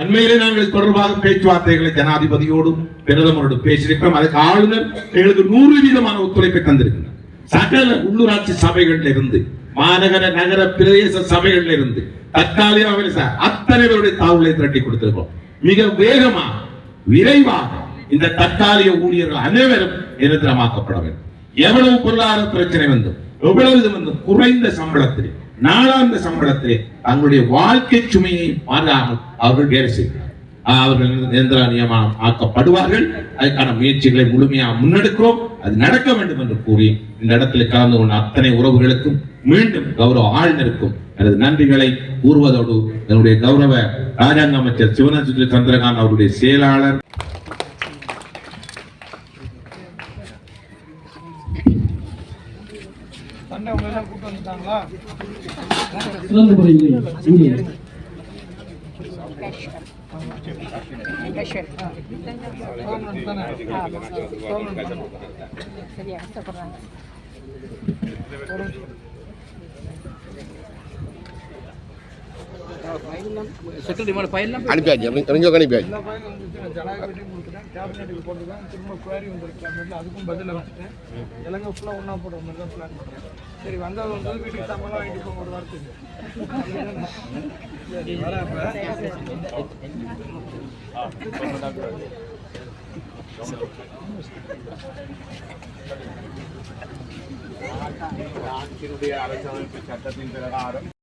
அண்மையிலே நாங்கள் தொடர்பாக பேச்சுவார்த்தைகளை ஜனாதிபதியோடும் பிரதமரோடும் பேசியிருக்கிறோம். அதுக்கு ஆளுநர் எங்களுக்கு நூறு வீதமான ஒத்துழைப்பை தந்திருக்கிறார். சகல உள்ளூராட்சி சபைகள்ல இருந்து மாநகர நகர பிரதேச சபைகள்ல இருந்து தற்காலிக சார் அத்தனை பேருடைய தாவுகளை திரட்டி கொடுத்திருக்கோம் மிக வேகமாக விரைவாக இந்த தற்காலிக ஊழியர்கள் அனைவரும் நிரந்தரமாக்கப்பட வேண்டும். எவ்வளவு பொருளாதார பிரச்சனை வந்தும் எவ்வளவு இது வந்தும் குறைந்த சம்பளத்திலே. நாளாந்த சம்பளத்திலே தங்களுடைய வாழ்க்கை சுமையை மாறாமல் அவர்கள் வேலை செய்கிறார் அவர்கள் நிரந்தர நியமனம் ஆக்கப்படுவார்கள். அதுக்கான முயற்சிகளை முழுமையாக முன்னெடுக்கிறோம். அது நடக்க வேண்டும் என்று கூறி இந்த இடத்தில் கலந்து கொண்ட அத்தனை உறவுகளுக்கும் மீண்டும் கௌரவ ஆளுநருக்கும் எனது நன்றிகளை கூறுவதோடு என்னுடைய கௌரவ ராஜாங்க அமைச்சர் சிவனசுத்ரி சந்திரகாந்த் அவருடைய செயலாளர் சிறந்த முறையில் ஊழியர் சரியா கஷ்டப்படுறாங்க அனுப்பியாச்சு தெரிஞ்சவங்க அனுப்பியாச்சு அரசமைப்பு சட்டத்தின் பிரகாரம்